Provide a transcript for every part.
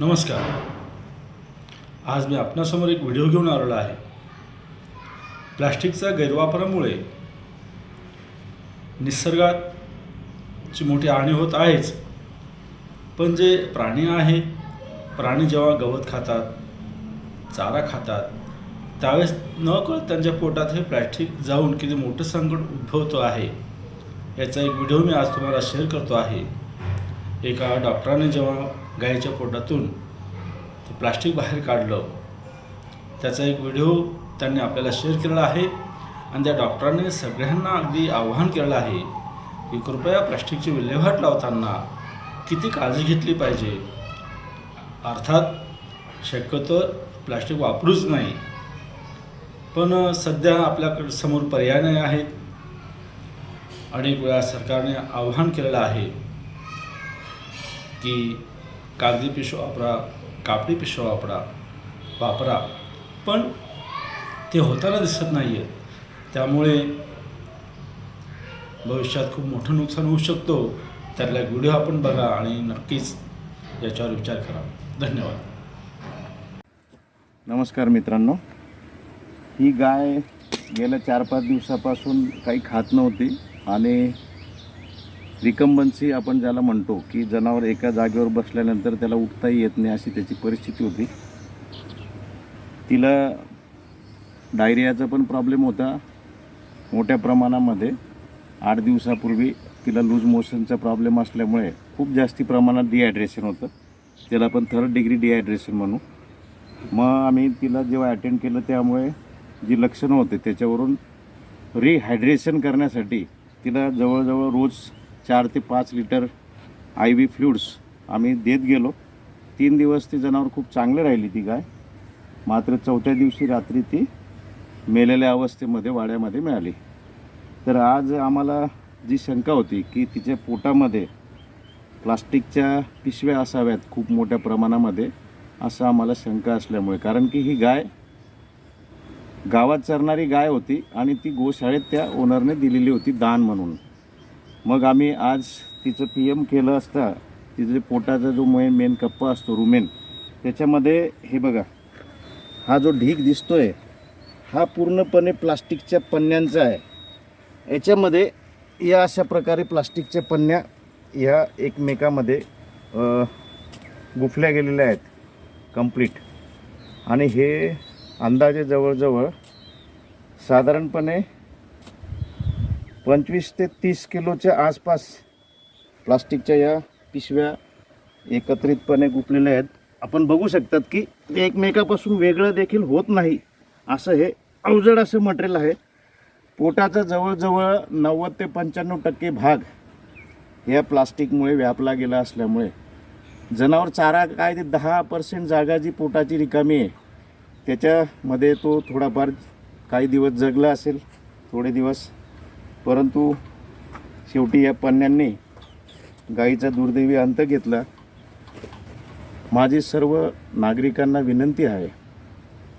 नमस्कार. आज मी आपणासमोर एक व्हिडिओ घेऊन आलेलो आहे. प्लॅस्टिकचा गैरवापरामुळे निसर्गाची मोठी हानी होत आहेच. पण जे प्राणी आहे प्राणी जेव्हा गवत खातात चारा खातात त्यावेळेस न कळत त्यांच्या पोटात हे प्लॅस्टिक जाऊन किती मोठं संकट उद्भवतो आहे याचा एक व्हिडिओ मी आज तुम्हाला शेअर करतो आहे. एका डॉक्टराने जेव्हा गायीच्या पोटातून ते प्लास्टिक बाहेर काढलं त्याचा एक व्हिडिओ त्यांनी आपल्याला शेअर केलेला आहे आणि त्या डॉक्टरांनी सगळ्यांना अगदी आव्हान केलेलं आहे की कृपया प्लास्टिकची विल्हेवाट लावताना किती काळजी घेतली पाहिजे. अर्थात शक्यतो प्लास्टिक वापरूच नाही. पण सध्या आपल्याकडे समोर पर्याय नाही आहेत. अनेक वेळा सरकारने आव्हान केलेलं आहे की कागदी पिशवी वापरा कापडी पिशवी वापरा वापरा. पण ते होताना दिसत नाही आहेत त्यामुळे भविष्यात खूप मोठं नुकसान होऊ शकतो. त्यातला एक व्हिडिओ आपण बघा आणि नक्कीच याच्यावर विचार करा. धन्यवाद. नमस्कार मित्रांनो. ही गाय गेल्या चार पाच दिवसापासून काही खात नव्हती आणि रिकम्बन्सी आपण ज्याला म्हणतो की जनावर एका जागेवर बसल्यानंतर त्याला उठताही येत नाही अशी त्याची परिस्थिती होती. तिला डायरियाचा पण प्रॉब्लेम होता मोठ्या प्रमाणामध्ये. आठ दिवसापूर्वी तिला लूज मोशनचा प्रॉब्लेम असल्यामुळे खूप जास्ती प्रमाणात डिहायड्रेशन होतं. त्याला आपण थर्ड डिग्री डिहायड्रेशन म्हणू. मग आम्ही तिला जेव्हा अटेंड केलं त्यामुळे जी लक्षणं होते त्याच्यावरून रिहायड्रेशन करण्यासाठी तिला जवळजवळ रोज चार ते पाच लिटर आय व्ही फ्लुड्स आम्ही देत गेलो. तीन दिवस ती जनावर खूप चांगली राहिली ती गाय. मात्र चौथ्या दिवशी रात्री ती मेलेल्या अवस्थेमध्ये वाड्यामध्ये मिळाली. तर आज आम्हाला जी शंका होती की तिच्या पोटामध्ये प्लास्टिकच्या पिशव्या असाव्यात खूप मोठ्या प्रमाणामध्ये असं आम्हाला शंका असल्यामुळे. कारण की ही गाय गावात चरणारी गाय होती आणि ती गोशाळेत त्या ओनरने दिलेली होती दान म्हणून. मग आम्ही आज तिचं पी एम केलं असता. तिचे पोटाचा जो मेन मेन कप्पा असतो रुमेन त्याच्यामध्ये हे बघा हा जो ढीक आहे हा पूर्णपणे प्लास्टिकच्या पन्न्यांचा आहे. याच्यामध्ये या अशा प्रकारे प्लास्टिकच्या पन्न्या ह्या एकमेकामध्ये गुफल्या गेलेल्या आहेत. कंप्लीट आणि हे अंदाजे जवळजवळ साधारणपणे पंचवीस ते तीस किलोच्या आसपास प्लास्टिकच्या या पिशव्या एकत्रितपणे गुपलेल्या आहेत. आपण बघू शकतात की ते एकमेकापासून वेगळं देखील होत नाही. असं हे अवजड असं मटेरियल आहे. पोटाचा जवळजवळ नव्वद ते पंच्याण्णव टक्के भाग या प्लास्टिकमुळे व्यापला गेला असल्यामुळे जनावर चारा काय ते दहा पर्सेंट जागा जी पोटाची रिकामी आहे त्याच्यामध्ये तो थोडाफार काही दिवस जगला असेल थोडे दिवस परंतु शेवटी या पन्न्यांनी गाईचा दुर्दैवी अंत घेतला. माझी सर्व नागरिकांना विनंती आहे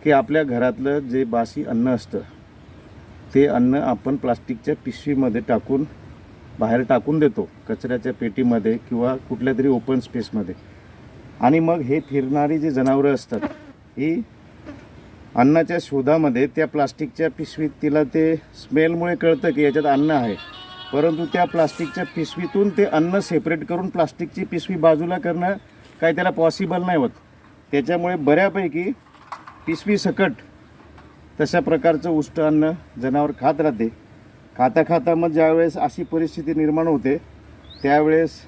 की आपल्या घरातलं जे बासी अन्न असतं ते अन्न आपण प्लास्टिकच्या पिशवीमध्ये टाकून बाहेर टाकून देतो कचऱ्याच्या पेटीमध्ये किंवा कुठल्या तरी ओपन स्पेसमध्ये. आणि मग हे फिरणारी जी जनावरं असतात ही अन्नाच्या शोधामध्ये त्या प्लास्टिकच्या पिशवीत तिला ते स्मेलमुळे कळतं की याच्यात अन्न आहे. परंतु त्या प्लास्टिकच्या पिशवीतून ते अन्न सेपरेट करून प्लास्टिकची पिशवी बाजूला करणं काही त्याला पॉसिबल नाही होत. त्याच्यामुळे बऱ्यापैकी पिशवी सकट तशा प्रकारचं उष्ट अन्न जनावर खात राहते. खाता खाता मग ज्यावेळेस अशी परिस्थिती निर्माण होते त्यावेळेस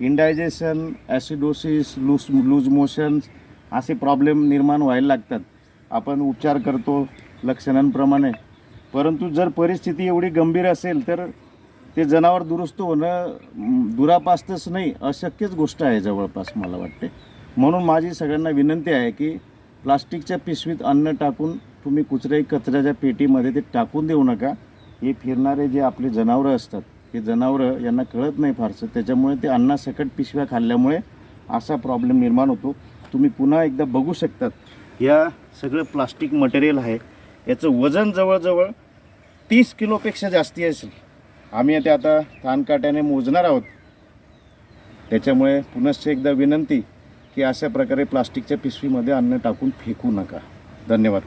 indigestion acidosis loose loose motions असे प्रॉब्लेम निर्माण व्हायला लागतात. आपण उपचार करतो लक्षणांप्रमाणे. परंतु जर परिस्थिती एवढी गंभीर असेल तर ते जनावर दुरुस्त होणं दुरापास्तच नाही अशक्यच गोष्ट आहे जवळपास मला वाटते. म्हणून माझी सगळ्यांना विनंती आहे की प्लास्टिकच्या पिशवीत अन्न टाकून तुम्ही कुचऱ्याही कचऱ्याच्या पेटीमध्ये ते टाकून देऊ नका. हे फिरणारे जे आपले जनावरं असतात हे जनावरं यांना कळत नाही फारसं. त्याच्यामुळे ते अन्नासकट पिशव्या खाल्ल्यामुळे असा प्रॉब्लेम निर्माण होतो. तुम्ही पुन्हा एकदा बघू शकतात. या सगळं प्लास्टिक मटेरियल आहे. याचं वजन जवळजवळ तीस किलोपेक्षा जास्ती असेल. आम्ही ते आता कानकाट्याने मोजणार आहोत. त्याच्यामुळे पुनश्च एकदा विनंती की अशा प्रकारे प्लास्टिकच्या पिशवीमध्ये अन्न टाकून फेकू नका. धन्यवाद.